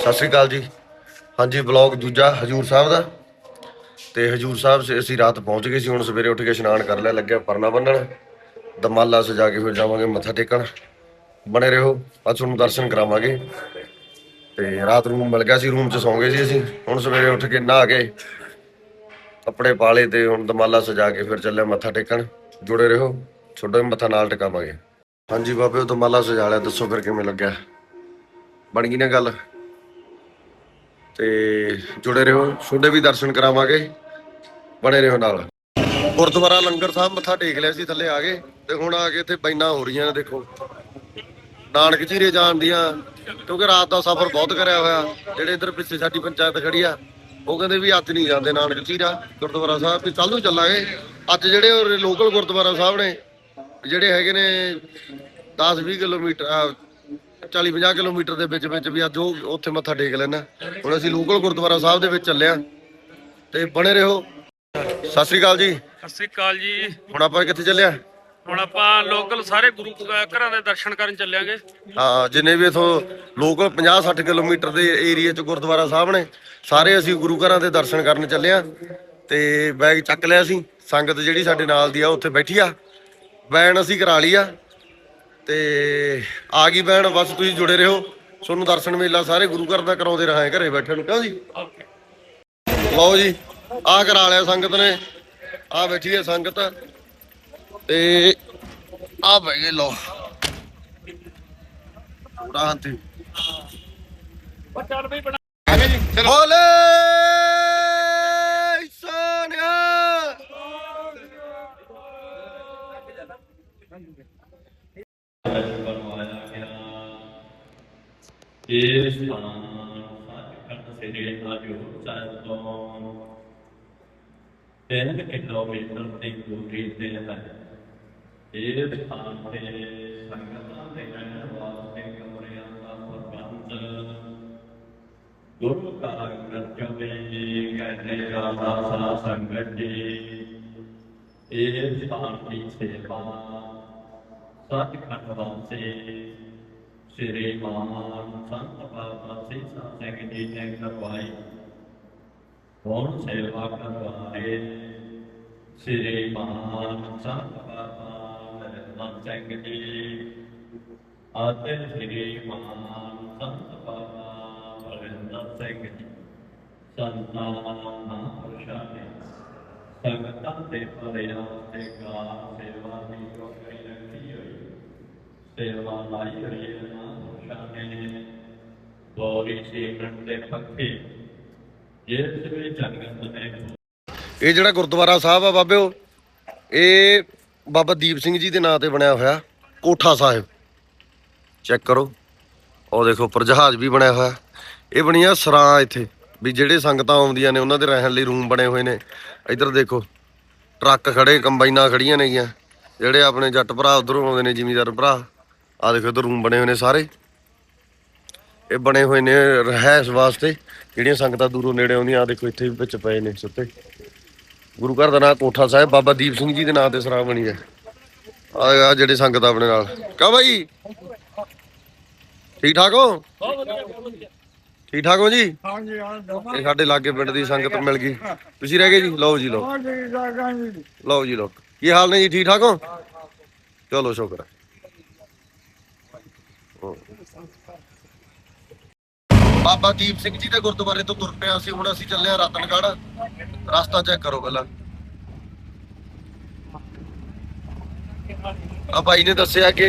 ਸਤਿ ਸ੍ਰੀ ਅਕਾਲ ਜੀ। ਹਾਂਜੀ ਵਲੌਗ ਦੂਜਾ ਹਜੂਰ ਸਾਹਿਬ ਦਾ। ਤੇ ਹਜੂਰ ਸਾਹਿਬ ਸੇ ਅਸੀਂ ਰਾਤ ਪਹੁੰਚ ਗਏ ਸੀ, ਹੁਣ ਸਵੇਰੇ ਉੱਠ ਕੇ ਇਸ਼ਨਾਨ ਕਰ ਲਿਆ, ਲੱਗਿਆ ਪਰਨਾ ਬੰਨਣ। ਦਮਾਲਾ ਸਜਾ ਕੇ ਫਿਰ ਜਾਵਾਂਗੇ, ਮੱਥਾ ਟੇਕਣ। ਬਣੇ ਰਹੋ, ਅੱਜ ਤੁਹਾਨੂੰ ਦਰਸ਼ਨ ਕਰਾਵਾਂਗੇ। ਤੇ ਰਾਤ ਨੂੰ ਮਿਲ ਗਿਆ ਸੀ, ਰੂਮ 'ਚ ਸੌਂ ਗਏ ਸੀ ਅਸੀਂ। ਹੁਣ ਸਵੇਰੇ ਉੱਠ ਕੇ ਨਹਾ ਕੇ ਕੱਪੜੇ ਪਾਲੇ ਤੇ ਹੁਣ ਦਮਾਲਾ ਸਜਾ ਕੇ ਫਿਰ ਚੱਲਿਆ ਮੱਥਾ ਟੇਕਣ। ਜੁੜੇ ਰਹੋ ਛੋਟਾ ਜਿਹਾ ਮੱਥਾ ਨਾਲ ਟਿਕਾਵਾਂਗੇ। ਹਾਂਜੀ ਬਾਬੇ ਉਹ ਦਮਾਲਾ ਸਜਾ ਲਿਆ, ਦੱਸੋ ਫਿਰ ਕਿਵੇਂ ਲੱਗਿਆ? ਬਣ ਗਈ ਨਾ ਗੱਲ? ਤੇ ਜੁੜੇ ਰਹੋ ਛੋਡੇ ਵੀ ਦਰਸ਼ਨ ਕਰਾਵਾਂਗੇ, ਬਣੇ ਰਹੋ ਨਾਲ। ਗੁਰਦੁਆਰਾ ਲੰਗਰ ਸਾਹਿਬ ਮੱਥਾ ਟੇਕ ਲਿਆ ਸੀ, ਥੱਲੇ ਆ ਗਏ, ਤੇ ਹੁਣ ਆ ਕੇ ਇੱਥੇ ਬੈਨਾ ਹੋ ਰਹੀਆਂ ਨੇ, ਦੇਖੋ। ਨਾਨਕ ਜੀਰੇ ਜਾਣ ਦੀਆਂ, ਕਿਉਂਕਿ ਰਾਤ ਦਾ ਸਫ਼ਰ ਬਹੁਤ ਕਰਿਆ ਹੋਇਆ, ਜਿਹੜੇ ਇੱਧਰ ਪਿੱਛੇ ਸਾਡੀ ਪੰਚਾਇਤ ਖੜੀ ਆ, ਉਹ ਕਹਿੰਦੇ ਵੀ ਅੱਜ ਨਹੀਂ ਜਾਂਦੇ ਨਾਨਕ ਜੀਰਾ, ਗੁਰਦੁਆਰਾ ਸਾਹਿਬ, ਵੀ ਕੱਲ ਨੂੰ ਚੱਲਾਂਗੇ। ਅੱਜ ਜਿਹੜੇ ਲੋਕਲ ਗੁਰਦੁਆਰਾ ਸਾਹਿਬ ਨੇ, ਜਿਹੜੇ ਹੈਗੇ ਨੇ 10 20 ਕਿਲੋਮੀਟਰ 40 50 ਕਿਲੋਮੀਟਰ ਦੇ ਵਿੱਚ ਵਿੱਚ ਵੀ ਅੱਜ ਉਹ ਉੱਥੇ ਮੱਥਾ ਟੇਕ ਲੈਣਾ। ਹੁਣ ਅਸੀਂ ਲੋਕਲ ਗੁਰਦੁਆਰਾ ਸਾਹਿਬ ਦੇ ਵਿੱਚ ਚੱਲੇ ਆ। ਤੇ ਬਣੇ ਰਹੋ। ਸਤਿ ਸ੍ਰੀ ਅਕਾਲ ਜੀ। ਸਤਿ ਸ੍ਰੀ ਅਕਾਲ ਜੀ। ਹੁਣ ਆਪਾਂ ਕਿੱਥੇ ਚੱਲੇ ਆ? ਹੁਣ ਆਪਾਂ ਲੋਕਲ ਸਾਰੇ ਗੁਰੂ ਘਰਾਂ ਦੇ ਦਰਸ਼ਨ ਕਰਨ ਚੱਲਿਆਂਗੇ ਹਾਂ ਜਿੰਨੇ ਵੀ ਇਥੋਂ ਲੋਕਲ 50 60 ਕਿਲੋਮੀਟਰ ਦੇ ਏਰੀਆ ਚ ਗੁਰਦੁਆਰਾ ਸਾਹਿਬ ਨੇ ਸਾਰੇ ਅਸੀਂ ਗੁਰੂ ਘਰਾਂ ਦੇ ਦਰਸ਼ਨ ਕਰਨ ਚੱਲੇ ਆ। ਤੇ ਬੈਗ ਚੱਕ ਲਿਆ ਸੀ ਸੰਗਤ ਜਿਹੜੀ ਸਾਡੇ ਨਾਲ ਦੀ ਆ ਉੱਥੇ ਬੈਠੀ ਆ। ਵੈਨ ਅਸੀਂ ਕਰਾ ਲਈ ਆ। ਤੇ ਆ ਗਈ ਵੈਨ ਬਸ ਤੁਸੀਂ ਜੁੜੇ ਰਹੋ। ਤੁਹਾਨੂੰ ਦਰਸ਼ਨ ਮੇਲਾ ਸਾਰੇ ਗੁਰੂ ਘਰ ਦਾ ਕਰਾਉਂਦੇ ਰਹਾਂਗੇ ਘਰੇ ਬੈਠੇ ਨੂੰ ਕਿਉਂ ਜੀ? ਲਓ ਜੀ ਆ ਕਰਾ ਲਿਆ ਸੰਗਤ ਨੇ। ਆ ਬੈਠੀ ਹੈ ਸੰਗਤ। ਤੇ ਆ ਬਹਿ ਗਏ ਲਓ। ਪੂਰਾ ਹੰਤੀ ਬੋਲੇ! ਤਿੰਨ ਕਿਲੋਮੀਟਰ ਦੀ ਦੂਰੀ ਤੇ ਹੈ ਇਹ ਸਥਾਨ ਤੇ ਸੰਗਤਾਂ ਦੇ ਰਹਿਣ ਵਾਸਤੇ ਕਮਰਿਆਂ ਦਾ ਪ੍ਰਬੰਧ ਗੁਰੂ ਕਾ ਗ੍ਰੰਥ ਵਿੱਚ ਕਹਿੰਦੇ ਰਾਦਾ ਸਾ ਸੰਗਤ ਜੀ ਇਹ ਸਥਾਨ ਦੀ ਸੇਵਾ ਸੱਚਖੰਡ ਵਾਸੀ ਸ੍ਰੀ ਮਾਨ ਸੰਤ ਬਾਬਾ ਸੀਸਾ ਸਿੰਘ ਜੀ ਨੇ ਕਰਵਾਈ। ਹੁਣ ਸੇਵਾ ਕਰਵਾਏ? ਸ੍ਰੀ ਮਾਨ ਸੰਤ ਬਾਬਾ ਨਰਿੰਦਰ ਸਿੰਘ ਜੀ ਅਤੇ ਸ੍ਰੀ ਮਾਨ ਸੰਤ ਬਾਬਾ ਨਰਿੰਦਰ ਸਿੰਘ ਜੀ। ਸੰਤਾਂ ਮਹਾਂਪੁਰਸ਼ਾਂ ਸੰਗਤਾਂ ਦੇ ਭਲਿਆਂ ਤੇ ਗਾ ਸੇਵਾ ਦੀ ਕੋਈ ਸੇਵਾ ਲਾਈ ਹੋਈ ਹੈ ਮਹਾਂਪੁਰਸ਼ਾਂ ਬੋਰੀ ਸੀਮਨ ਦੇ ਪੱਕੇ ਜਿਸ ਵਿੱਚ ਜੰਗਤ ਨੇ ਇਹ ਜਿਹੜਾ ਗੁਰਦੁਆਰਾ ਸਾਹਿਬ ਆ ਬਾਬਿਓ, ਇਹ ਬਾਬਾ ਦੀਪ ਸਿੰਘ ਜੀ ਦੇ ਨਾਂ ਤੇ ਬਣਿਆ ਹੋਇਆ, ਕੋਠਾ ਸਾਹਿਬ। ਚੈੱਕ ਕਰੋ। ਉਹ ਦੇਖੋ, ਉੱਪਰ ਜਹਾਜ਼ ਵੀ ਬਣਿਆ ਹੋਇਆ। ਇਹ ਬਣੀਆਂ ਸਰਾਂ ਇੱਥੇ, ਵੀ ਜਿਹੜੇ ਸੰਗਤਾਂ ਆਉਂਦੀਆਂ ਨੇ, ਉਹਨਾਂ ਦੇ ਰਹਿਣ ਲਈ ਰੂਮ ਬਣੇ ਹੋਏ ਨੇ। ਇੱਧਰ ਦੇਖੋ, ਟਰੱਕ ਖੜੇ, ਕੰਬਾਈਨਾਂ ਖੜੀਆਂ ਨੇਗੀਆਂ। ਜਿਹੜੇ ਆਪਣੇ ਜੱਟ ਭਰਾ ਉਧਰੋਂ ਆਉਂਦੇ ਨੇ, ਜ਼ਿਮੀਦਾਰ ਭਰਾ। ਆ ਦੇਖੋ ਇਧਰ ਰੂਮ ਬਣੇ ਹੋਏ ਨੇ ਸਾਰੇ। ਇਹ ਬਣੇ ਹੋਏ ਨੇ ਰਹਿਸ ਵਾਸਤੇ। ਜਿਹੜੀਆਂ ਸੰਗਤਾਂ ਦੂਰੋਂ ਨੇੜੇ ਆਉਂਦੀਆਂ? ਆ ਦੇਖੋ ਇੱਥੇ ਵਿੱਚ ਪਏ ਨੇ ਸੁੱਤੇ। ਗੁਰੂ ਘਰ ਦਾ ਨਾਮ ਕੋਠਾ ਸਾਹਿਬ ਬਾਬਾ ਦੀਪ ਸਿੰਘ ਜੀ ਦੇ ਨਾਂ ਤੇ ਸਰਾਬ ਬਣੀ ਹੈ ਆ ਜਿਹੜੇ ਸੰਗਤ ਆਪਣੇ ਨਾਲ। ਕਾ ਭਾਈ ਠੀਕ ਠਾਕ ਹੋ? ਠੀਕ ਠਾਕ ਹੋ ਜੀ? ਇਹ ਸਾਡੇ ਲਾਗੇ ਪਿੰਡ ਦੀ ਸੰਗਤ ਮਿਲ ਗਈ। ਤੁਸੀਂ ਰਹਿ ਗਏ ਜੀ? ਲਓ ਜੀ ਲਓ। ਲਓ ਜੀ ਲਓ। ਕੀ ਹਾਲ ਨੇ ਜੀ? ਠੀਕ ਠਾਕ ਹੋ? ਚਲੋ ਸ਼ੁਕਰ ਹੈ। ਬਾਬਾ ਦੀਪ ਸਿੰਘ ਜੀ ਦੇ ਗੁਰਦੁਆਰੇ ਤੋਂ ਤੁਰ ਪਿਆ ਸੀ ਹੁਣ ਅਸੀਂ ਚੱਲੇ ਆ ਰਤਨਗੜ੍ਹ। ਰਸਤਾ ਚੈੱਕ ਕਰੋ ਪਹਿਲਾਂ। ਆ ਭਾਈ ਨੇ ਦੱਸਿਆ ਕਿ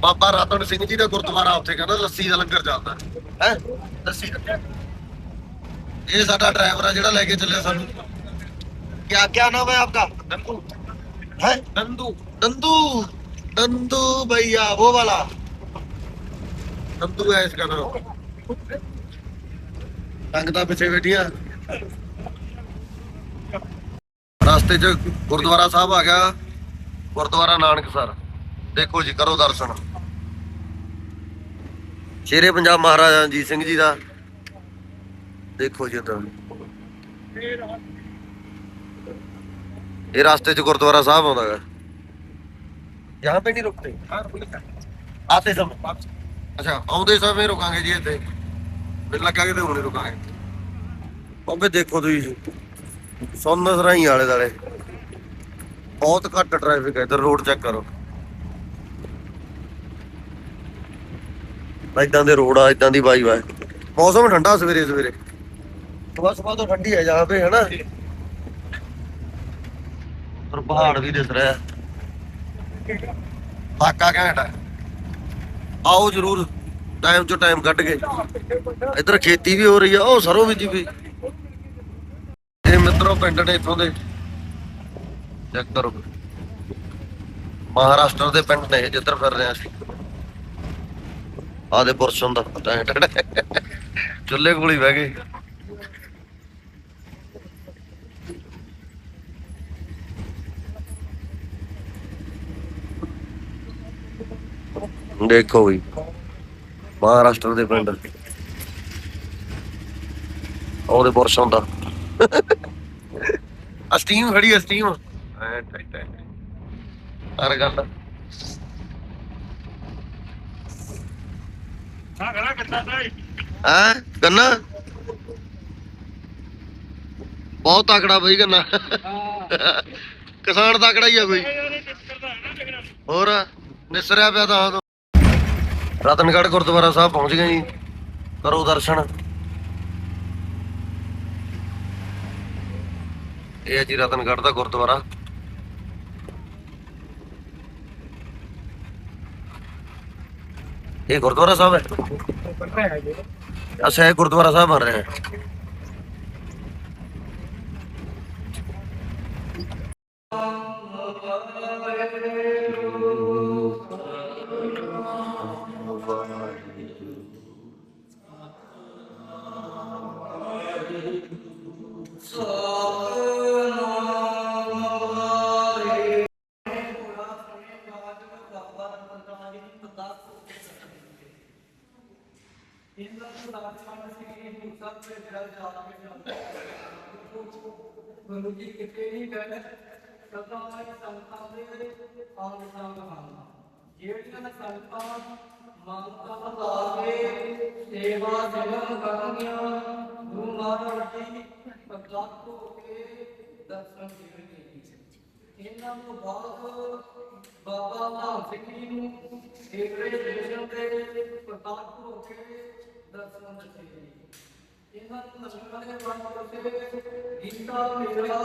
ਬਾਬਾ ਰਤਨ ਸਿੰਘ ਜੀ ਦਾ ਗੁਰਦੁਆਰਾ ਉੱਥੇ ਕਹਿੰਦਾ ਲੱਸੀ ਦਾ ਲੰਗਰ ਚੱਲਦਾ। ਹੈ? ਲੱਸੀ ਇਹ ਸਾਡਾ ਡਰਾਈਵਰ ਆ ਜਿਹੜਾ ਲੈ ਕੇ ਚੱਲਿਆ ਸਾਨੂੰ। ਕੀ ਕਿਆ ਨਾਮ ਹੈ ਆਪਕਾ? ਦੰਦੂ ਹੈ? ਦੰਦੂ ਦੰਦੂ ਦੰਦੂ ਭਈਆ ਉਹ ਵਾਲਾ। ਦੰਦੂ ਹੈ ਇਸ ਸੰਗਤਾਂ ਪਿੱਛੇ ਬੈਠੀਆਂ ਰਸਤੇ 'ਚ ਗੁਰਦੁਆਰਾ ਸਾਹਿਬ ਆ ਗਿਆ ਗੁਰਦੁਆਰਾ ਨਾਨਕਸਰ ਦੇਖੋ ਜੀ ਕਰੋ ਦਰਸ਼ਨ ਸ਼ੇਰੇ ਪੰਜਾਬ ਮਹਾਰਾਜਾ ਰਣਜੀਤ ਸਿੰਘ ਜੀ ਦਾ ਦੇਖੋ ਜੀ ਤਾਂ ਇਹ ਰਾਸਤੇ 'ਚ ਗੁਰਦੁਆਰਾ ਸਾਹਿਬ ਆਉਂਦਾ ਹੈ यहाँ पे नहीं रुकते आते समय ਅੱਛਾ, ਆਉਂਦੇ ਸਮੇਂ ਰੁਕਾਂਗੇ ਜੀ ਇੱਥੇ। ਫਿਰ ਲੱਗਾਂਗੇ ਤੇ ਹੁਣੇ ਰੁਕਾਂਗੇ। ਬਾਬੇ ਦੇਖੋ ਤੁਸੀਂ। ਸੋਨਸ ਰਾਈ ਵਾਲੇ ਦਾਲੇ ਬਹੁਤ ਘੱਟ ਟ੍ਰੈਫਿਕ ਹੈ ਇਧਰ ਰੋਡ ਚੈੱਕ ਕਰੋ। ਇਦਾਂ ਦੇ ਰੋਡ ਆ ਇਦਾਂ ਦੀ ਬਾਈ ਬਾਈ ਮੌਸਮ ਠੰਡਾ ਸਵੇਰੇ ਸਵੇਰੇ। ਬਸ ਸਵੇਰ ਤੋਂ ਠੰਡੀ ਹੈ ਜਹਾਂ ਪੇ ਹੈ ਨਾ ਪਰ ਪਹਾੜ ਵੀ ਦਿਸ ਰਿਹਾ। ਹੈ ਕਾਕਾ ਘੈਂਟ ਆਓ ਜਰੂਰ ਟਾਈਮ ਚੋਂ ਟਾਈਮ ਕੱਢ ਕੇ। ਇੱਧਰ ਖੇਤੀ ਵੀ ਹੋ ਰਹੀ ਆ, ਉਹ ਸਰੋਂ ਬੀਜੀ ਵੀ ਇਹ ਮਿੱਤਰੋ ਪਿੰਡ ਨੇ ਇੱਥੋਂ ਦੇ। ਚੈੱਕ ਕਰੋ। ਮਹਾਰਾਸ਼ਟਰ ਦੇ ਪਿੰਡ ਨੇ, ਜਿੱਧਰ ਫਿਰ ਰਹੇ ਅਸੀਂ। ਆਦੇ ਪੁਰਸ਼ੋਂ ਦਾ ਟੈਂ ਚੁੱਲ੍ਹੇ ਕੋਲ ਹੀ ਬਹਿ ਗਏ। ਦੇਖੋ ਵੀ। ਮਹਾਰਾਸ਼ਟਰ ਦੇ ਪਿੰਡ। ਉਹਦੇ ਪੁਰਸ਼ੋਂ ਦਾ ਆ ਸਟੀਮ ਖੜੀ ਆ ਸਟੀਮ ਐ ਟੈ ਟੈ ਹਰ ਗੱਲ। ਹਾਂ ਗਲਾ ਕਿੱਦਾਂ ਦਾ ਹੈ? ਗੰਨਾ? ਬਹੁਤ ਤਕੜਾ ਬਈ ਗੰਨਾ। ਕਿਸਾਨ ਤਕੜਾ ਹੀ ਆ ਕੋਈ ਹੋਰ? ਨਿਸਰਿਆ ਪਿਆ ਤਾਂ। ਰਤਨਗੜ੍ਹ ਗੁਰਦੁਆਰਾ ਸਾਹਿਬ ਪਹੁੰਚ ਗਏ ਜੀ। ਕਰੋ ਦਰਸ਼ਨ। ਇਹ ਹੈ ਜੀ ਰਤਨਗੜ੍ਹ ਦਾ ਗੁਰਦੁਆਰਾ। ਇਹ ਗੁਰਦੁਆਰਾ ਸਾਹਿਬ ਹੈ? ਅੱਛਾ ਇਹ ਗੁਰਦੁਆਰਾ ਸਾਹਿਬ ਬਣ ਰਿਹਾ ਹੈ। ਜਿਹੜੀਆਂ ਸੰਤਾਂ ਮਮਤਾ ਵਧਾ ਕੇ ਸੇਵਾ ਜਗਨ ਕਰਨੀਆਂ ਗੁਰੂ ਮਹਾਰਾਜ ਜੀ ਪ੍ਰਗਟ ਹੋ ਕੇ ਦਰਸ਼ਨ ਦੇਣਗੇ ਇਹਨਾਂ ਨੂੰ ਬਾਅਦ ਬਾਬਾ ਨਾਮ ਸਿੰਘ ਜੀ ਨੂੰ ਏਕੜੇ ਸਟੇਸ਼ਨ ਤੇ ਪ੍ਰਗਟ ਹੋ ਕੇ ਦਰਸ਼ਨ ਦਿੱਤੇ ਇਹਨਾਂ ਨਸ਼ਕਾਂ ਦੇ ਵਾਸਤੇ ਗੀਤਾ ਮੇਰਾ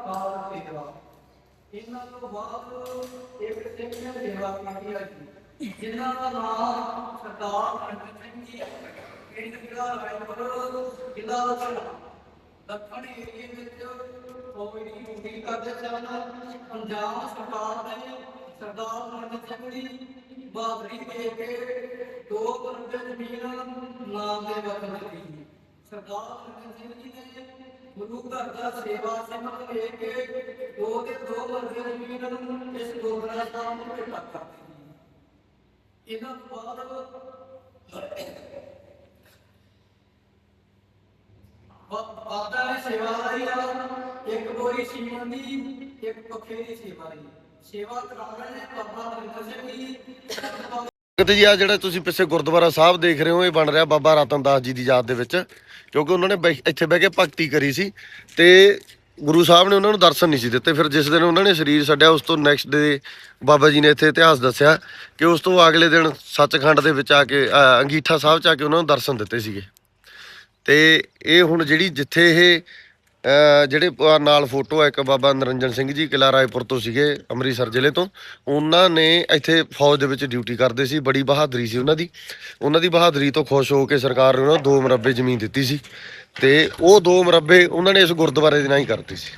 ਕਾਲ ਤੇਰਾ ਇਹਨਾਂ ਤੋਂ ਬਾਅਦ ਇੱਕ ਸਿੰਘ ਨੇ ਸੇਵਾ ਕੀਤੀ ਜੀ ਜਿਨ੍ਹਾਂ ਦਾ ਨਾਮ ਸਰਦਾਰ ਅੰਮ੍ਰਿਤ ਸਿੰਘ ਜੀ ਪਿੰਡ ਜਿਹੜਾ ਰਾਇਪੁਰ ਜ਼ਿਲ੍ਹਾ ਦਾ ਦੱਖਣ ਏਰੀਏ ਵਿੱਚ ਫੌਜ ਦੀ ਡਿਊਟੀ ਕਰਦੇ ਸਨ ਪੰਜਾਬ ਸਰਕਾਰ ਨੇ ਸਰਦਾਰ ਮਨਮੋਹਨ ਸਿੰਘ ਜੀ ਬਹਾਦਰੀ ਦੇ ਕੇ ਦੋ ਕਰੋੜ ਜ਼ਮੀਨ ਨਾਮ ਦੇ ਵਕਤ ਦਿੱਤੀ ਸਰਦਾਰ ਮਨਮੋਹਨ ਸਿੰਘ ਜੀ ਨੇ ਗੁਰੂ ਘਰ ਦਾ ਸੇਵਾ ਸੰਭਲ ਲੈ ਕੇ ਦੋ ਦੇ ਦੋ ਮਰਦੇ ਜ਼ਮੀਨ ਨੂੰ ਇਸ ਗੋਬਰਾ ਸਾਹਿਬ ਨੂੰ ਟੱਕਰ ਦਿੱਤੀ ਇਹਨਾਂ ਤੋਂ ਬਾਅਦ ਬ- ਬਾਬਾ ਨੇ ਸੇਵਾ ਲਈ ਆ ਇੱਕ ਬੋਰੀ ਸੀਮਨ ਦੀ ਇੱਕ ਪੱਖੇ ਦੀ ਸੇਵਾ ਲਈ ਕਿਤੇ ਜੀ। ਆ ਜਿਹੜਾ ਤੁਸੀਂ ਪਿੱਛੇ ਗੁਰਦੁਆਰਾ ਸਾਹਿਬ ਦੇਖ ਰਹੇ ਹੋ ਇਹ ਬਣ ਰਿਹਾ ਬਾਬਾ ਰਤਨਦਾਸ ਜੀ ਦੀ ਯਾਦ ਦੇ ਵਿੱਚ ਕਿਉਂਕਿ ਉਹਨਾਂ ਨੇ ਇੱਥੇ ਬਹਿ ਕੇ ਭਗਤੀ ਕਰੀ ਸੀ ਤੇ ਗੁਰੂ ਸਾਹਿਬ ਨੇ ਉਹਨਾਂ ਨੂੰ ਦਰਸ਼ਨ ਨਹੀਂ ਸੀ ਦਿੱਤੇ। ਫਿਰ ਜਿਸ ਦਿਨ ਉਹਨਾਂ ਨੇ ਸਰੀਰ ਛੱਡਿਆ ਉਸ ਤੋਂ ਨੈਕਸਟ ਡੇ ਬਾਬਾ ਜੀ ਨੇ ਇੱਥੇ ਇਤਿਹਾਸ ਦੱਸਿਆ ਕਿ ਉਸ ਤੋਂ ਅਗਲੇ ਦਿਨ ਸੱਚਖੰਡ ਦੇ ਵਿੱਚ ਆ ਕੇ ਅ, ਅੰਗੀਠਾ ਸਾਹਿਬ ਚ ਆ ਕੇ ਉਹਨਾਂ ਨੂੰ ਦਰਸ਼ਨ ਦਿੱਤੇ ਸੀਗੇ। ਤੇ ਇਹ ਹੁਣ ਜਿਹੜੀ ਜਿੱਥੇ ਇਹ ਜਿਹੜੇ ਨਾਲ ਫੋਟੋ ਆ, ਇੱਕ ਬਾਬਾ ਨਰਿੰਜਨ ਸਿੰਘ ਜੀ ਕਿਲਾ ਰਾਏਪੁਰ ਤੋਂ ਸੀਗੇ, ਅੰਮ੍ਰਿਤਸਰ ਜ਼ਿਲ੍ਹੇ ਤੋਂ। ਉਹਨਾਂ ਨੇ ਇੱਥੇ ਫੌਜ ਦੇ ਵਿੱਚ ਡਿਊਟੀ ਕਰਦੇ ਸੀ, ਬੜੀ ਬਹਾਦਰੀ ਸੀ ਉਹਨਾਂ ਦੀ। ਉਹਨਾਂ ਦੀ ਬਹਾਦਰੀ ਤੋਂ ਖੁਸ਼ ਹੋ ਕੇ ਸਰਕਾਰ ਨੇ ਉਹਨਾਂ ਨੂੰ ਦੋ ਮਰਬੇ ਜ਼ਮੀਨ ਦਿੱਤੀ ਸੀ ਤੇ ਉਹ ਦੋ ਮਰਬੇ ਉਹਨਾਂ ਨੇ ਇਸ ਗੁਰਦੁਆਰੇ ਦੇ ਨਾਲ ਹੀ ਕਰਤੀ ਸੀ।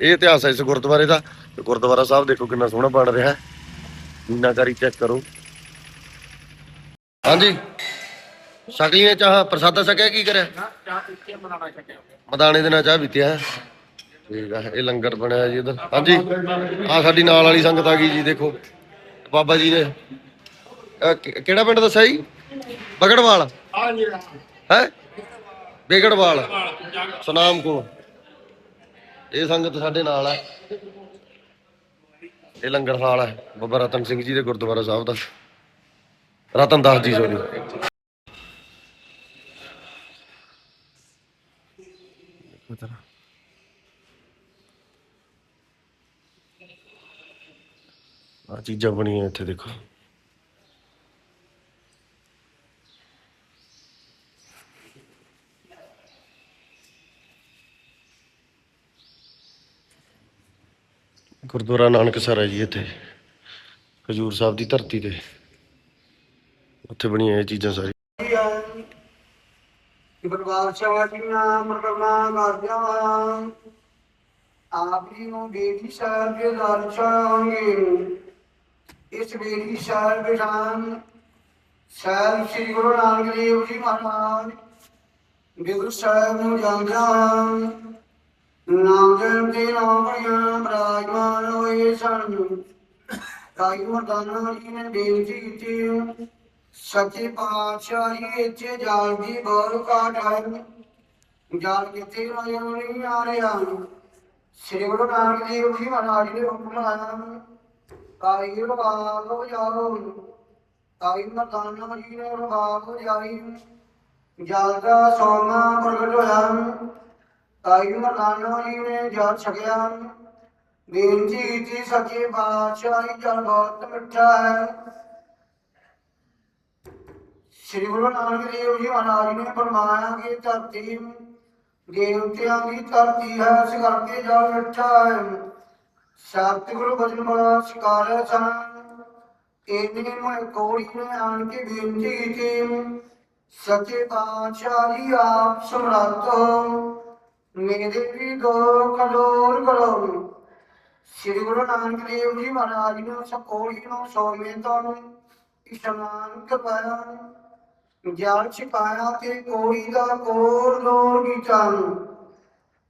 ਇਹ ਇਤਿਹਾਸ ਹੈ ਇਸ ਗੁਰਦੁਆਰੇ ਦਾ। ਗੁਰਦੁਆਰਾ ਸਾਹਿਬ ਦੇਖੋ ਕਿੰਨਾ ਸੋਹਣਾ ਬਣ ਰਿਹਾ ਹੈ। ਮੀਨਾਕਾਰੀ ਚੈੱਕ ਕਰੋ। ਹਾਂਜੀ। ਸਕਲੀ ਚਾਹ, ਪ੍ਰਸਾਦਾ ਛਕਿਆ, ਕੀ ਕਰਿਆ? ਚਾਹ ਪੀਤੀ ਮਨਾਣਾ ਚੱਕਿਆ ਮਦਾਨੇ ਦੇ ਨਾਲ ਚਾਹ ਪੀਤੀ ਹੈ ਠੀਕ ਆ, ਇਹ ਲੰਗਰ ਬਣਿਆ ਜੀ ਇਧਰ। ਹਾਂਜੀ ਆ ਸਾਡੀ ਨਾਲ ਵਾਲੀ ਸੰਗਤ ਆ ਗਈ ਜੀ, ਦੇਖੋ। ਬਾਬਾ ਜੀ ਨੇ। ਅਹ ਕਿ- ਕਿਹੜਾ ਪਿੰਡ ਦੱਸਿਆ ਜੀ? ਬਗੜਵਾਲ। ਹੈ? ਬੇਗੜਵਾਲ। ਸੁਨਾਮ ਕੋ ਇਹ ਸੰਗਤ ਸਾਡੇ ਨਾਲ ਹੈ ਇਹ ਲੰਗਰ ਹਾਲ ਹੈ ਬਾਬਾ ਰਤਨ ਸਿੰਘ ਜੀ ਦੇ ਗੁਰਦੁਆਰਾ ਸਾਹਿਬ ਦਾ। ਰਤਨ ਦਾਸ ਜੀ ਸੋਰੀ ਆ ਚੀਜ਼ਾਂ ਬਣੀਆਂ ਇੱਥੇ, ਦੇਖੋ। ਗੁਰਦੁਆਰਾ ਨਾਨਕਸਰ ਹੈ ਜੀ ਇੱਥੇ ਹਜੂਰ ਸਾਹਿਬ ਦੀ ਧਰਤੀ ਤੇ। ਉੱਥੇ ਬਣੀਆਂ ਇਹ ਚੀਜ਼ਾਂ ਸਾਰੀਆਂ। ਪਰਿਵਾਰ ਸਵਾਟੀਆਂ ਮਰਕਮਾ ਕਰਦਿਆਂ ਆਪ ਜੀ ਨੂੰ ਬੇਟੀ ਸਾਹਿਬ ਦੇ ਦਰਸ਼ਾਂਗੇ ਇਸ ਬੇਟੀ ਸਾਹਿਬ ਦੇ ਨਾਮ ਸ੍ਰੀ ਗੁਰੂ ਨਾਨਕ ਦੇਵ ਜੀ ਮਹਾਰਾਜ। ਗੁਰੂ ਸਾਹਿਬ ਨੂੰ ਜਾਂਦਿਆਂ ਨਾਮ ਜਨ ਦੇ ਨਾਮ ਬੜੀਆਂ ਬਰਾਜਮਾਨ ਹੋਏ ਸਨ। ਕਾਈ ਮਰਦਾਨਾ ਜੀ ਨੇ ਬੇਨਤੀ ਕੀਤੀ ਸੱਚੇ ਪਾਤਸ਼ਾਹ ਇੱਥੇ ਜਾਲ ਦੀ ਬਹੁਤ ਘਾਟ ਹੈ ਜਾਲ ਕਿੱਥੇ ਆਇਆ ਨਹੀਂ ਆ ਰਿਹਾ ਸ੍ਰੀ ਗੁਰੂ ਨਾਨਕ ਦੇਵ ਜੀ ਮਹਾਰਾਜ ਨੇ ਹੁਕਮ ਲਾਇਆ ਕਾਈ ਰਵਾਗ ਹੋ ਜਾਓ ਕਾਈ ਮਰਦਾਨਾ ਜੀ ਨੇ ਰਵਾਗ ਹੋ ਜਾਈ ਜਲ ਦਾ ਸੋਮਾ ਪ੍ਰਗਟ ਹੋਇਆ। ਕਾਈ ਮਰਦਾਨਾ ਜੀ ਨੇ ਜਲ ਛਕਿਆ। ਬੇਨਤੀ ਕੀਤੀ ਸੱਚੇ ਪਾਤਸ਼ਾਹ ਜਲ ਬਹੁਤ ਮਿੱਠਾ ਹੈ। ਸ੍ਰੀ ਗੁਰੂ ਨਾਨਕ ਦੇਵ ਜੀ ਮਹਾਰਾਜ ਨੇ ਫਰਮਾਇਆ ਕਿ ਧਰਤੀ ਦੇਵਤਿਆਂ ਦੀ ਧਰਤੀ ਹੈ, ਇਸ ਕਰਕੇ ਜਲ ਮਿੱਠਾ ਹੈ। ਸਤਿਗੁਰੂ ਬਚਨ ਬੜਾ ਸਿਕਾਰਿਆ ਸਨ। ਇਹਨੇ ਨੂੰ ਕੋੜੀ ਨੇ ਆਣ ਕੇ ਬੇਨਤੀ ਕੀਤੀ, ਸੱਚੇ ਪਾਤਸ਼ਾਹ ਜੀ, ਆਪ ਸਮਰੱਥ ਹੋ। ਮੇਰੇ ਵੀ ਦੁੱਖ ਦੂਰ ਕਰੋ। ਸ੍ਰੀ ਗੁਰੂ ਨਾਨਕ ਦੇਵ ਜੀ ਮਹਾਰਾਜ ਨੇ ਉਸ ਕੋੜੀ ਨੂੰ ਸੋਮੇ ਤੋਂ ਇਸ਼ਨਾਨ ਕਰਵਾਇਆ। ਜਲ ਛਕਾਇਆ ਤੇ ਕੋੜੀ ਦਾ ਕੋਰ ਲੋੜ ਕੀਤਾ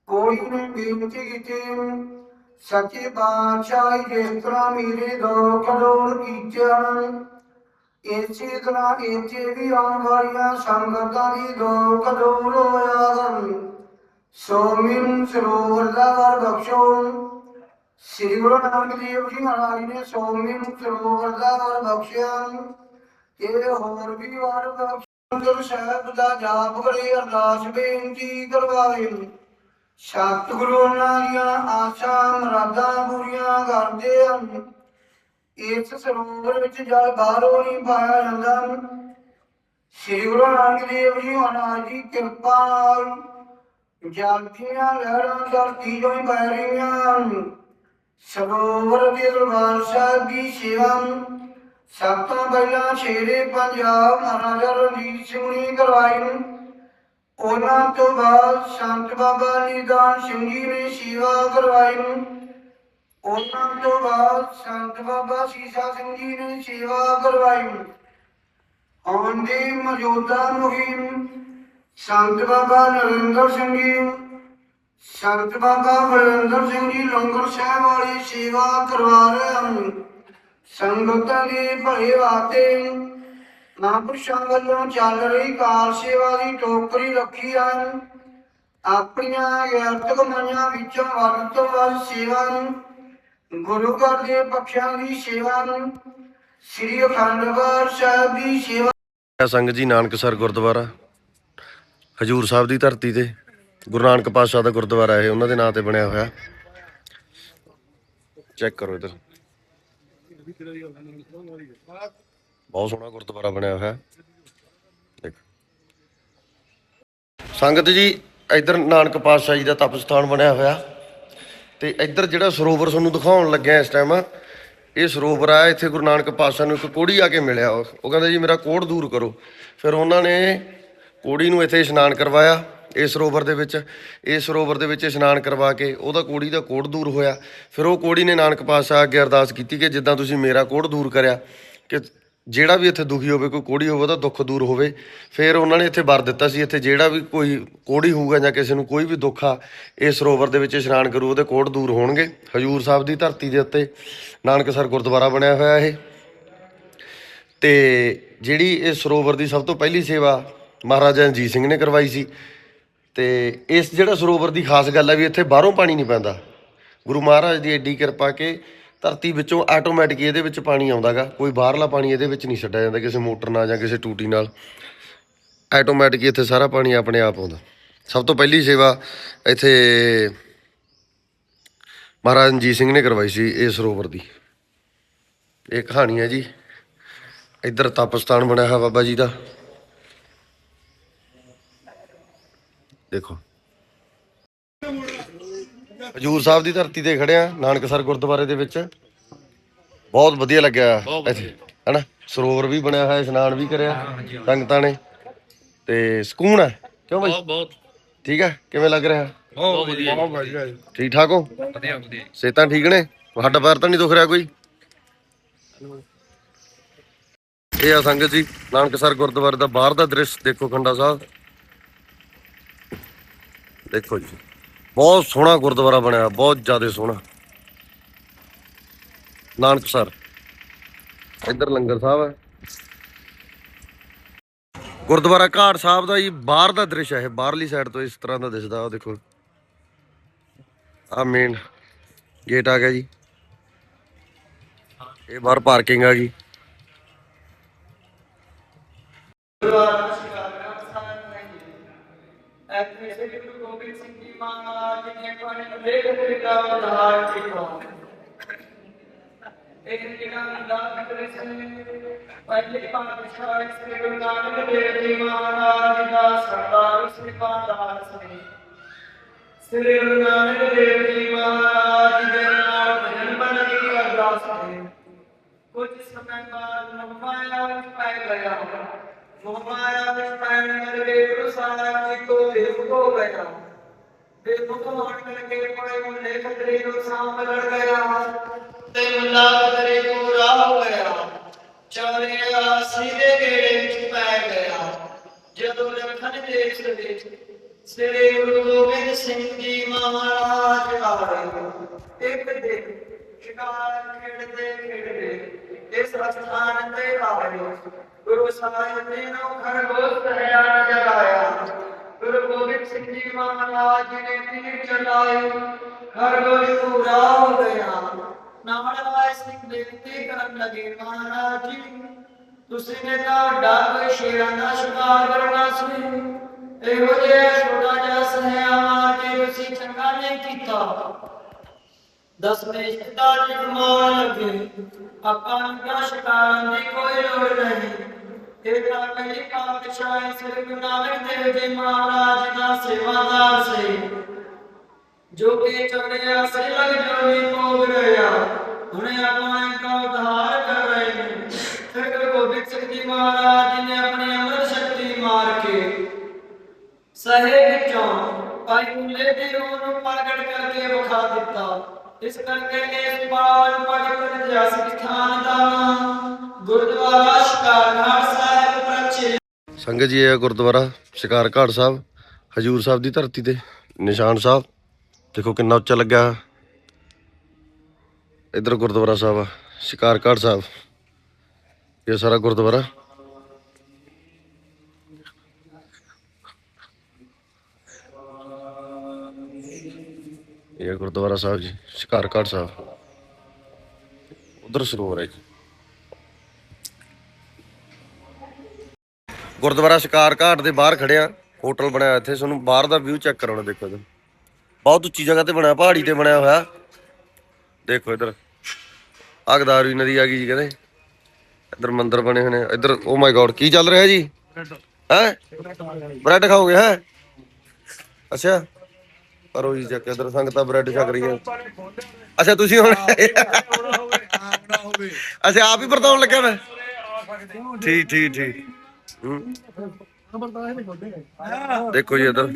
ਕੋੜੀ ਨੇ ਬੇਨਤੀ ਕੀਤੀ ਸੱਚੇ ਬਾਦਸ਼ਾਹ ਜਿਸ ਤਰ੍ਹਾਂ ਮੇਰੇ ਦੁੱਖ ਦੂਰ ਕੀਤੇ ਇਸੇ ਤਰ੍ਹਾਂ ਇੱਥੇ ਵੀ ਆਉਣ ਵਾਲੀਆਂ ਸੰਗਤਾਂ ਦੀ ਦੁੱਖ ਦੂਰ ਹੋਇਆ ਹਨ ਸੋ ਮਿਨ ਸਰੋਵਰ ਦਾ ਵਰ ਬਖਸ਼ੋ। ਸ੍ਰੀ ਗੁਰੂ ਨਾਨਕ ਦੇਵ ਜੀ ਮਹਾਰਾਜ ਨੇ ਸੋ ਮਿਨ ਸਰੋਵਰ ਦਾ ਵਰ ਬਖਸ਼ਿਆ। ਇਹ ਹੋਰ ਵੀ ਵਰ ਬਖਸ਼ ਸਾਹਿਬ ਦਾ ਜਾਪ ਕਰੇ ਅਰਦਾਸ ਬੇਨਤੀ ਕਰਵਾਵੇ ਸਤਿਗੁਰੂ ਉਹਨਾਂ ਦੀਆਂ ਆਸਾਂ ਮਰਾਦਾਂ ਪੂਰੀਆਂ ਕਰਦੇ ਹਨ। ਇਸ ਸਰੋਵਰ ਵਿੱਚ ਜਲ ਬਾਹਰੋਂ ਨਹੀਂ ਪਾਇਆ ਜਾਂਦਾ। ਸ੍ਰੀ ਗੁਰੂ ਨਾਨਕ ਦੇਵ ਜੀ ਮਹਾਰਾਜ ਦੀ ਕਿਰਪਾ ਨਾਲ ਜਲ ਲਹਿਰਾਂ ਧਰਤੀ ਤੋਂ ਹੀ ਵਹਿ ਰਹੀਆਂ ਸਰੋਵਰ ਦੇ ਦਰਬਾਰ ਸਾਹਿਬ ਦੀ ਸੇਵਾ ਸਭ ਤੋਂ ਪਹਿਲਾਂ ਸ਼ੇਰੇ ਪੰਜਾਬ ਮਹਾਰਾਜਾ ਰਣਜੀਤ ਸਿੰਘ ਨੇ ਕਰਵਾਈ ਉਹਨਾਂ ਤੋਂ ਬਾਅਦ ਸੰਤ ਬਾਬਾ ਨਿਦਾਨ ਸਿੰਘ ਜੀ ਨੇ ਸੇਵਾ ਕਰਵਾਈ ਉਹਨਾਂ ਤੋਂ ਬਾਅਦ ਸੰਤ ਬਾਬਾ ਸੀਸਾ ਸਿੰਘ ਜੀ ਨੇ ਸੇਵਾ ਕਰਵਾਈ ਆਉਣ ਦੀ ਮੌਜੂਦਾ ਮੁਹਿੰਮ ਸੰਤ ਬਾਬਾ ਨਰਿੰਦਰ ਸਿੰਘ ਜੀ ਸੰਤ ਬਾਬਾ ਬਲਵਿੰਦਰ ਸਿੰਘ ਜੀ ਲੰਗਰ ਸਾਹਿਬ ਵਾਲੀ ਸੇਵਾ ਕਰਵਾ ਰਹੇ ਹਨ। ਸੰਗਤਾਂ ਦੇ ਭਲੇ ਵਾਸਤੇ ਮਹਾਂਪੁਰਸ਼ਾਂ ਵੱਲੋਂ ਚੱਲ ਰਹੀ ਕਾਰ ਸੇਵਾ ਦੀ ਟੋਕਰੀ ਰੱਖੀ ਹਨ। ਆਪਣੀਆਂ ਗਿਆਰਤ ਕਮਾਈਆਂ ਵਿੱਚੋਂ ਵੱਧ ਤੋਂ ਵੱਧ ਸੇਵਾ ਨੂੰ, ਗੁਰੂ ਘਰ ਦੇ ਪੱਖਾਂ ਦੀ ਸੇਵਾ ਨੂੰ, ਸ੍ਰੀ ਅਖੰਡ ਸਾਹਿਬ ਦੀ ਸੇਵਾ ਸੰਗਤ ਜੀ ਨਾਨਕਸਰ ਗੁਰਦੁਆਰਾ, ਹਜੂਰ ਸਾਹਿਬ ਦੀ ਧਰਤੀ ਤੇ, ਗੁਰੂ ਨਾਨਕ ਪਾਤਸ਼ਾਹ ਦਾ ਗੁਰਦੁਆਰਾ ਇਹ, ਉਹਨਾਂ ਦੇ ਨਾਂ ਤੇ ਬਣਿਆ ਹੋਇਆ। ਚੈੱਕ ਕਰੋ ਇਧਰ। ਬਹੁਤ ਸੋਹਣਾ ਗੁਰਦੁਆਰਾ ਬਣਿਆ ਹੋਇਆ ਦੇਖੋ। ਸੰਗਤ ਜੀ, ਇੱਧਰ ਨਾਨਕ ਪਾਤਸ਼ਾਹ ਜੀ ਦਾ ਤਪ ਸਥਾਨ ਬਣਿਆ ਹੋਇਆ। ਤੇ ਇੱਧਰ ਜਿਹੜਾ ਸਰੋਵਰ ਤੁਹਾਨੂੰ ਦਿਖਾਉਣ ਲੱਗਿਆ ਇਸ ਟਾਈਮ ਇਹ ਸਰੋਵਰ ਆ, ਇੱਥੇ ਗੁਰੂ ਨਾਨਕ ਪਾਤਸ਼ਾਹ ਨੂੰ ਇੱਕ ਕੋੜੀ ਆ ਕੇ ਮਿਲਿਆ। ਉਹ ਉਹ ਕਹਿੰਦਾ ਜੀ, ਮੇਰਾ ਕੋੜ ਦੂਰ ਕਰੋ। ਫਿਰ ਉਹਨਾਂ ਨੇ ਕੋੜੀ ਨੂੰ ਇੱਥੇ ਇਸ਼ਨਾਨ ਕਰਵਾਇਆ। ਇਸ ਸਰੋਵਰ ਦੇ ਵਿੱਚ, ਇਸ ਸਰੋਵਰ ਦੇ ਵਿੱਚ ਇਸ਼ਨਾਨ ਕਰਵਾ ਕੇ ਉਹਦਾ ਕੋੜੀ ਦਾ ਕੋੜ ਦੂਰ ਹੋਇਆ। ਫਿਰ ਉਹ ਕੋੜੀ ਨੇ ਨਾਨਕ ਪਾਤਸ਼ਾਹ ਅੱਗੇ ਅਰਦਾਸ ਕੀਤੀ ਕਿ ਜਿੱਦਾਂ ਤੁਸੀਂ ਮੇਰਾ ਕੋੜ ਦੂਰ ਕਰਿਆ, ਕਿ ਜਿਹੜਾ ਵੀ ਇੱਥੇ ਦੁਖੀ ਹੋਵੇ, ਕੋਈ ਕੋੜੀ ਹੋਵੇ, ਉਹਦਾ ਦੁੱਖ ਦੂਰ ਹੋਵੇ। ਫਿਰ ਉਹਨਾਂ ਨੇ ਇੱਥੇ ਵਰ ਦਿੱਤਾ ਸੀ, ਇੱਥੇ ਜਿਹੜਾ ਵੀ ਕੋਈ ਕੋੜੀ ਹੋਊਗਾ ਜਾਂ ਕਿਸੇ ਨੂੰ ਕੋਈ ਵੀ ਦੁੱਖ ਆ, ਇਸ ਸਰੋਵਰ ਦੇ ਵਿੱਚ ਇਸ਼ਨਾਨ ਕਰੂ, ਉਹਦੇ ਕੋੜ ਦੂਰ ਹੋਣਗੇ। ਹਜੂਰ ਸਾਹਿਬ ਦੀ ਧਰਤੀ ਦੇ ਉੱਤੇ ਨਾਨਕਸਰ ਗੁਰਦੁਆਰਾ ਬਣਿਆ ਹੋਇਆ ਇਹ। ਤੇ ਜਿਹੜੀ ਇਹ ਸਰੋਵਰ ਦੀ ਸਭ ਤੋਂ ਪਹਿਲੀ ਸੇਵਾ ਮਹਾਰਾਜਾ ਰਣਜੀਤ ਸਿੰਘ ਨੇ ਕਰਵਾਈ ਸੀ। ਤੇ ਇਸ ਜਿਹੜਾ ਸਰੋਵਰ ਦੀ ਖਾਸ ਗੱਲ ਹੈ ਵੀ ਇੱਥੇ ਬਾਹਰੋਂ ਪਾਣੀ ਨਹੀਂ ਪੈਂਦਾ। ਗੁਰੂ ਮਹਾਰਾਜ ਦੀ ਐਡੀ ਕਿਰਪਾ ਕਿ ਧਰਤੀ ਵਿੱਚੋਂ ਆਟੋਮੈਟਿਕ ਇਹਦੇ ਵਿੱਚ ਪਾਣੀ ਆਉਂਦਾਗਾ। ਕੋਈ ਬਾਹਰਲਾ ਪਾਣੀ ਇਹਦੇ ਵਿੱਚ ਨਹੀਂ ਛੱਡਿਆ ਜਾਂਦਾ, ਕਿਸੇ ਮੋਟਰ ਨਾਲ ਜਾਂ ਕਿਸੇ ਟੂਟੀ ਨਾਲ। ਆਟੋਮੈਟਿਕ ਇੱਥੇ ਸਾਰਾ ਪਾਣੀ ਆਪਣੇ ਆਪ ਆਉਂਦਾ। ਸਭ ਤੋਂ ਪਹਿਲੀ ਸੇਵਾ ਇੱਥੇ ਮਹਾਰਾਜ ਰਣਜੀਤ ਸਿੰਘ ਨੇ ਕਰਵਾਈ ਸੀ ਇਹ ਸਰੋਵਰ ਦੀ। ਇਹ ਕਹਾਣੀ ਹੈ ਜੀ। ਇੱਧਰ ਤਪਸਥਾਨ ਬਣਿਆ ਹੋਇਆ ਬਾਬਾ ਜੀ ਦਾ। ਦੇਖੋ। ਹਜੂਰ ਸਾਹਿਬ ਦੀ ਧਰਤੀ ਤੇ ਖੜਿਆ ਨਾਨਕਸਰ ਗੁਰਦੁਆਰੇ ਦੇ ਵਿੱਚ। ਬਹੁਤ ਵਧੀਆ ਲੱਗਿਆ ਇੱਥੇ ਹਨਾ? ਸਰੋਵਰ ਵੀ ਬਣਿਆ ਹੋਇਆ ਇਸ਼ਨਾਨ ਵੀ ਕਰਿਆ ਸੰਗਤਾਂ ਨੇ। ਤੇ ਸਕੂਨ ਹੈ ਕਿਉਂ ਬਾਈ? ਬਹੁਤ ਬਹੁਤ। ਠੀਕ ਹੈ ਕਿਵੇਂ ਲੱਗ ਰਿਹਾ? ਬਹੁਤ ਵਧੀਆ। ਠੀਕ ਠਾਕ ਹੋ? ਵਧੀਆ ਵਧੀਆ। ਸਿਹਤਾਂ ਠੀਕ ਨੇ? ਹੱਡ ਪੈਰ ਤਾਂ ਨਹੀਂ ਦੁਖ ਰਿਹਾ ਕੋਈ? ਇਹ ਆ ਸੰਗਤ ਜੀ ਨਾਨਕਸਰ ਗੁਰਦੁਆਰੇ ਦਾ ਬਾਹਰ ਦਾ ਦ੍ਰਿਸ਼ ਦੇਖੋ ਖੰਡਾ ਸਾਹਿਬ। ਦੇਖੋ ਜੀ। ਬਹੁਤ ਸੋਹਣਾ ਗੁਰਦੁਆਰਾ ਬਣਿਆ, ਬਹੁਤ ਜ਼ਿਆਦਾ ਸੋਹਣਾ। ਨਾਨਕ ਸਰ, ਇੱਧਰ ਲੰਗਰ ਸਾਹਿਬ ਹੈ। ਗੁਰਦੁਆਰਾ ਘਾਟ ਸਾਹਿਬ ਦਾ ਜੀ, ਬਾਹਰ ਦਾ ਦ੍ਰਿਸ਼ ਹੈ ਇਹ, ਬਾਹਰਲੀ ਸਾਈਡ ਤੋਂ ਇਸ ਤਰ੍ਹਾਂ ਦਾ ਦਿਸਦਾ ਉਹ ਦੇਖੋ। ਆ ਮੇਨ ਗੇਟ ਆ ਗਿਆ ਜੀ। ਇਹ ਬਾਹਰ ਪਾਰਕਿੰਗ ਆ ਗਈ ਐਤਨੇ ਸ੍ਰੀ ਜੀ ਦਾ ਸਰਦਾਰ ਸ੍ਰੀ ਪਾਦਾਰ ਸੀ ਸ੍ਰੀ ਗੁਰੂ ਨਾਨਕ ਦੇਵ ਜੀ ਮਹਾਰਾਜ ਦੇ ਨਾਲ ਭਜਨ ਬੰਦਗੀ ਕਰਦਾ ਸੀ ਕੁਝ ਸਮੇਂ ਬਾਅਦ ਮੋਹਮਾਇਆ ਵਿੱਚ ਪੈ ਗਿਆ ਮੋਹਮਾਇਆ ਵਿੱਚ ਪੈਣ ਕਰਕੇ ਗੁਰੂ ਸਾਹਿਬ ਜੀ ਕੋ ਬੇਮੁਖ ਹੋ ਗਿਆ ਬੇਮੁਖ ਹੋਣ ਕਰਕੇ ਕੋਈ ਮੁੰਡੇ ਖਤਰੇ ਨੂੰ ਸਾਹਮਣੇ ਲੜ ਗਿਆ। ਤੇ ਮੁੰਡਾ ਖਤਰੇ ਪੂਰਾ ਹੋ ਗਿਆ। ਚੌਰੇ ਆਸੀ ਦੇ ਗੇੜੇ ਵਿੱਚ ਪੈ ਗਿਆ। ਜਦੋਂ ਲਖਨ ਦੇਸ਼ ਦੇ ਵਿੱਚ ਸ੍ਰੀ ਗੁਰੂ ਗੋਬਿੰਦ ਸਿੰਘ ਜੀ ਮਹਾਰਾਜ ਆਏ ਇੱਕ ਦਿਨ ਸ਼ਿਕਾਰ ਖੇਡਦੇ ਖੇਡਦੇ ਇਸ ਸਥਾਨ ਤੇ ਆਏ ਗੁਰੂ ਸਾਹਿਬ ਨੇ ਨੋ ਖਰਗੋਸ਼ ਦਰਿਆ ਜਗਾਇਆ ਗੁਰੂ ਗੋਬਿੰਦ ਸਿੰਘ ਜੀ ਮਹਾਰਾਜ ਜੀ ਨੇ ਤੀਰ ਚਲਾਏ ਖਰਗੋਸ਼ ਪੂਰਾ ਹੋ ਗਿਆ ਨਾਲ। ਸਿੰਘ ਬੇਨਤੀ ਕਰਨ ਲੱਗੇ ਮਹਾਰਾਜ ਜੀ। ਤੁਸੀਂ ਨੇ ਤਾਂ ਡੱਬ ਸ਼ੇਰਾਂ ਦਾ ਸ਼ਿਕਾਰ ਕਰਨਾ ਸੀ। ਇਹੋ ਜਿਹਾ ਛੋਟਾ ਜਿਹਾ ਸਹਿਆਵਾ ਕਿ ਤੁਸੀਂ ਚੰਗਾ ਨਹੀਂ ਕੀਤਾ। ਦਸਵੇਂ ਸਿੱਧਾ ਜੀ ਕਮਾਉਣ ਲੱਗੇ। ਆਪਾਂ ਨੂੰ ਕਿਆ ਸ਼ਿਕਾਰਾਂ ਦੀ ਕੋਈ ਲੋੜ ਨਹੀਂ? ਇਹ ਤਾਂ ਪਾਤਸ਼ਾਹ ਸ੍ਰੀ ਗੁਰੂ ਨਾਨਕ ਦੇਵ ਜੀ ਮਹਾਰਾਜ ਦਾ ਸੇਵਾਦਾਰ ਸੀ। ਜੋ ਕਿ ਚੜਿਆ ਸੇ, ਲਗ ਜੋਨੀ ਭੋਗ ਰਿਹਾ ਹੁਣ ਆਪਾਂ ਇਨਕਾ ਉਧਾਰ ਕਰ ਰਹੇ ਨੇ। ਫਿਰ ਗੁਰੂ ਗੋਬਿੰਦ ਸਿੰਘ ਜੀ ਮਹਾਰਾਜ ਜੀ ਨੇ ਆਪਣੀ ਅੰਮ੍ਰਿਤ ਸ਼ਕਤੀ ਮਾਰ ਕੇ ਸਹੇ ਵਿੱਚੋਂ ਭਾਈ ਮੁੱਲੇ ਦੀ ਰੂਹ ਨੂੰ ਪ੍ਰਗਟ ਕਰਕੇ ਵਿਖਾ ਦਿੱਤਾ। ਇਸ ਕਰਕੇ ਇਸ ਪਾਵਨ ਪਵਿੱਤਰ ਇਤਿਹਾਸਿਕ ਸਥਾਨ ਦਾ ਨਾਮ ਗੁਰਦੁਆਰਾ ਸ਼ਿਕਾਰਘਾਟ ਸੰਗਤ ਜੀ, ਇਹ ਆ ਗੁਰਦੁਆਰਾ ਸ਼ਿਕਾਰ ਘਾਟ ਸਾਹਿਬ, ਹਜੂਰ ਸਾਹਿਬ ਦੀ ਧਰਤੀ ਤੇ, ਨਿਸ਼ਾਨ ਸਾਹਿਬ। ਦੇਖੋ ਕਿੰਨਾ ਉੱਚਾ ਲੱਗਾ ਇੱਧਰ ਗੁਰਦੁਆਰਾ ਸਾਹਿਬ ਆ, ਸ਼ਿਕਾਰ ਘਾਟ ਸਾਹਿਬ। ਇਹ ਸਾਰਾ ਗੁਰਦੁਆਰਾ। ਇਹ ਆ ਗੁਰਦੁਆਰਾ ਸਾਹਿਬ ਜੀ, ਸ਼ਿਕਾਰ ਘਾਟ ਸਾਹਿਬ। ਉਧਰ ਸਰੋਵਰ ਹੈ ਜੀ ਗੁਰਦੁਆਰਾ ਸ਼ਿਕਾਰ ਘਾਟ ਦੇ ਬਾਹਰ ਖੜਿਆ ਹੋਟਲ ਬਣਿਆ ਇੱਥੇ ਤੁਹਾਨੂੰ ਬਾਹਰ ਦਾ ਵਿਊ ਚੈੱਕ ਕਰਾਉਣਾ ਦੇਖੋ ਇੱਧਰ ਬਹੁਤ ਉੱਚੀ ਜਗ੍ਹਾ ਤੇ ਬਣਿਆ ਪਹਾੜੀ ਤੇ ਬਣਿਆ ਹੋਇਆ ਦੇਖੋ ਇੱਧਰ ਆਗਦਾਰੀ ਨਦੀ ਆ ਗਈ ਜੀ ਕਹਿੰਦੇ ਇੱਧਰ ਮੰਦਿਰ ਬਣੇ ਹੋਏ ਨੇ ਇੱਧਰ ਓ ਮਾਈ ਗॉड ਕੀ ਚੱਲ ਰਿਹਾ ਜੀ ਹੈ ਬ੍ਰੈਡ ਖਾਓਗੇ ਹੈ ਅੱਛਾ ਕਰੋ ਜੀ ਚੈੱਕ ਇੱਧਰ ਸੰਗਤਾਂ ਬ੍ਰੈਡ ਛਕ ਰਹੀਆਂ ਅੱਛਾ ਤੁਸੀਂ ਹੁਣ ਅੱਛਾ ਆਪ ਹੀ ਵਰਤਾਉਣ ਲੱਗਾ ਮੈਂ ਠੀਕ ਠੀਕ ਠੀਕ ਦੇਖੋ ਜੀ ਇੱਧਰ